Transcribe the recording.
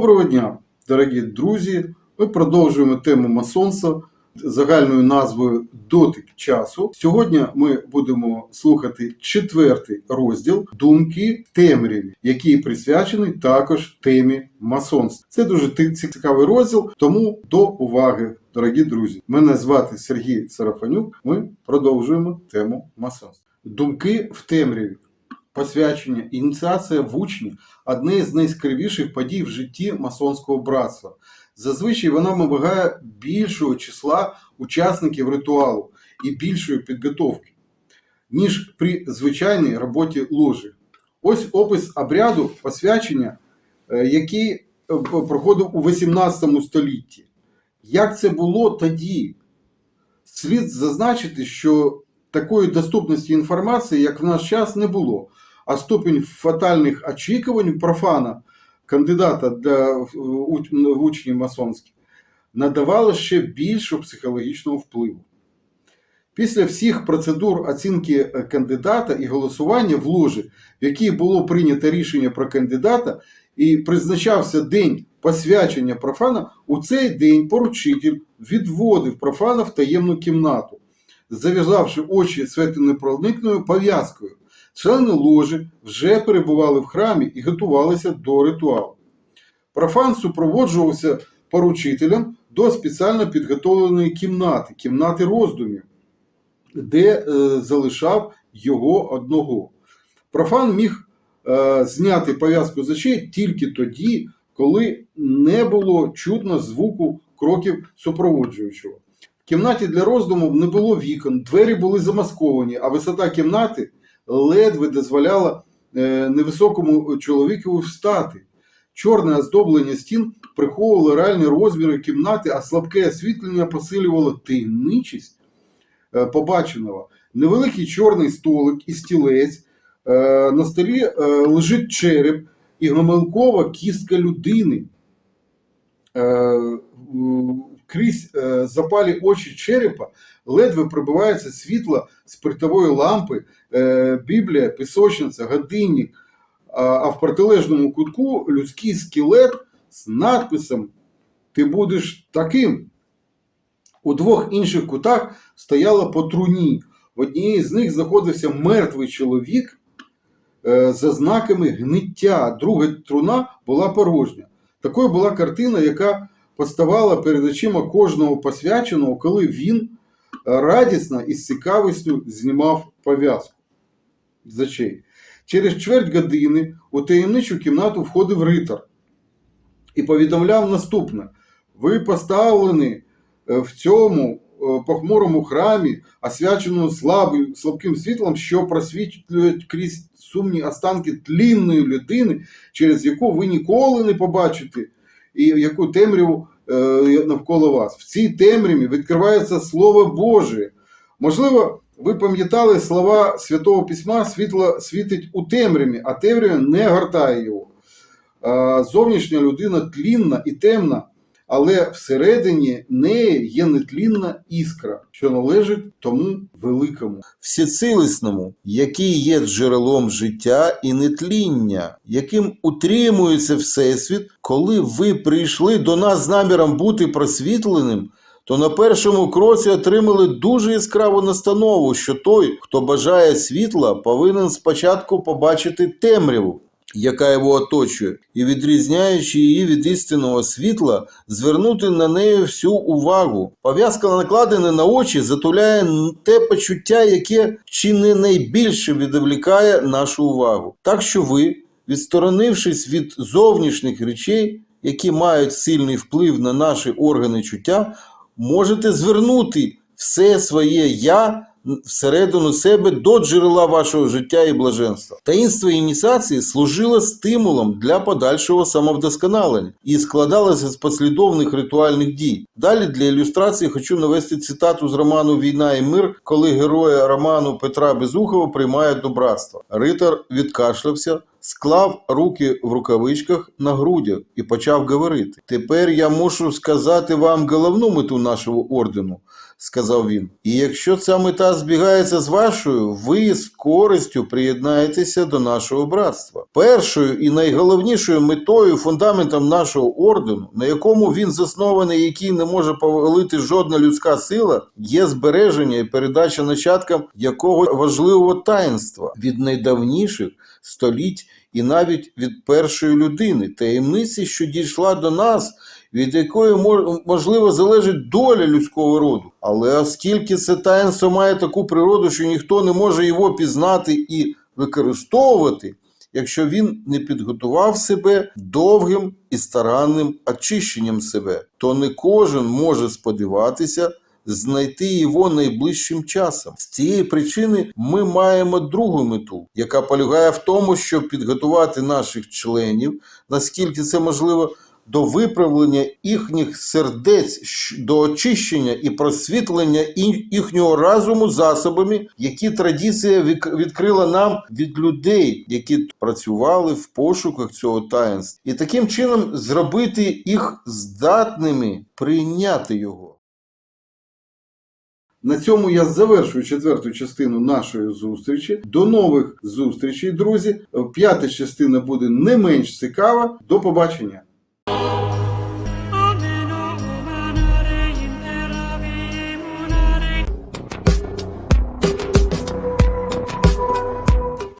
Доброго дня, дорогі друзі! Ми продовжуємо тему масонства загальною назвою Дотик часу. Сьогодні ми будемо слухати четвертий розділ Думки темряві, який присвячений також темі масонства. Це дуже цікавий розділ, тому до уваги, дорогі друзі. Мене звати Сергій Сарафанюк. Ми продовжуємо тему масонства. Думки в темряві. Посвячення, ініціація в учні одне з найскравіших подій в житті масонського братства. Зазвичай вона вимагає більшого числа учасників ритуалу і більшої підготовки, ніж при звичайній роботі ложі. Ось опис обряду посвячення, е, який е, проходив у 18 столітті. Як це було тоді? Слід зазначити, що такої доступності інформації, як в наш час, не було. А ступінь фатальних очікувань профана, кандидата для в- учні масонські, надавало ще більшого психологічного впливу. Після всіх процедур оцінки е, кандидата і голосування в ложі, в якій було прийнято рішення про кандидата і призначався день посвячення профана, у цей день поручитель відводив профана в таємну кімнату, зав'язавши очі святонепроникною пов'язкою. Члени ложі вже перебували в храмі і готувалися до ритуалу. Профан супроводжувався поручителем до спеціально підготовленої кімнати, кімнати роздумів, де е, залишав його одного. Профан міг е, зняти пов'язку з очей тільки тоді, коли не було чутно звуку кроків супроводжуючого. В кімнаті для роздуму не було вікон, двері були замасковані, а висота кімнати ледве дозволяла е, невисокому чоловікові встати. Чорне оздоблення стін приховувало реальні розміри кімнати, а слабке освітлення посилювало таємничість е, побаченого. Невеликий чорний столик і стілець. Е, На столі лежить череп і гомелкова кістка людини. Крізь е, запалі очі черепа ледве пробивається світло спиртової лампи, е, Біблія, пісочниця, годинник, а- в протилежному кутку людський скелет з надписом Ти будеш таким. У двох інших кутах стояло по труні. В одній з них знаходився мертвий чоловік е, за знаками гниття. Друга труна була порожня. Такою була картина, яка поставала перед очима кожного посвяченого, коли він е, радісно і з цікавістю знімав пов'язку з. Через чверть години у таємничу кімнату входив ритар і повідомляв наступне: ви поставлені е, в цьому е, похмурому храмі, освяченому слабим, слабким світлом, що просвітлюють крізь сумні останки тлінної людини, через яку ви ніколи не побачите, і яку темряву е, навколо вас. В цій темряві відкривається Слово Боже. Можливо, ви пам'ятали слова Святого Письма, світло світить у темряві, а темрява не гортає його. Зовнішня людина тлінна і темна, але всередині неї є нетлінна іскра, що належить тому великому. всецілісному, який є джерелом життя і нетління, яким утримується Всесвіт, коли ви прийшли до нас з наміром бути просвітленим, то на першому кроці отримали дуже яскраву настанову, що той, хто бажає світла, повинен спочатку побачити темряву. Яка його оточує, і відрізняючи її від істинного світла, звернути на неї всю увагу. Пов'язка накладена на очі затуляє те почуття, яке чи не найбільше відволікає нашу увагу. Так що ви, відсторонившись від зовнішніх речей, які мають сильний вплив на наші органи чуття, можете звернути все своє я всередину себе до джерела вашого життя і блаженства. Таїнство ініціації служило стимулом для подальшого самовдосконалення і складалося з послідовних ритуальних дій. Далі для ілюстрації хочу навести цитату з роману Війна і мир, коли героя роману Петра Безухова приймають до. Ритар відкашлявся, склав руки в рукавичках на грудях і почав говорити. Тепер я мушу сказати вам головну мету нашого ордену, сказав він. І якщо ця мета збігається з вашою, ви з користю приєднаєтеся до нашого братства. Першою і найголовнішою метою, фундаментом нашого ордену, на якому він заснований, який не може повалити жодна людська сила, є збереження і передача нащадкам якого важливого таїнства від найдавніших століть і навіть від першої людини, таємниці, що дійшла до нас, від якої мож- можливо залежить доля людського роду. Але оскільки це таїнство має таку природу, що ніхто не може його пізнати і використовувати, якщо він не підготував себе довгим і старанним очищенням себе, то не кожен може сподіватися знайти його найближчим часом. З цієї причини ми маємо другу мету, яка полягає в тому, щоб підготувати наших членів, наскільки це можливо, до виправлення їхніх сердець, до очищення і просвітлення їхнього разуму засобами, які традиція відкрила нам від людей, які працювали в пошуках цього таїнства, і таким чином зробити їх здатними прийняти його. На цьому я завершую четверту частину нашої зустрічі. До нових зустрічей, друзі. П'ята частина буде не менш цікава. До побачення.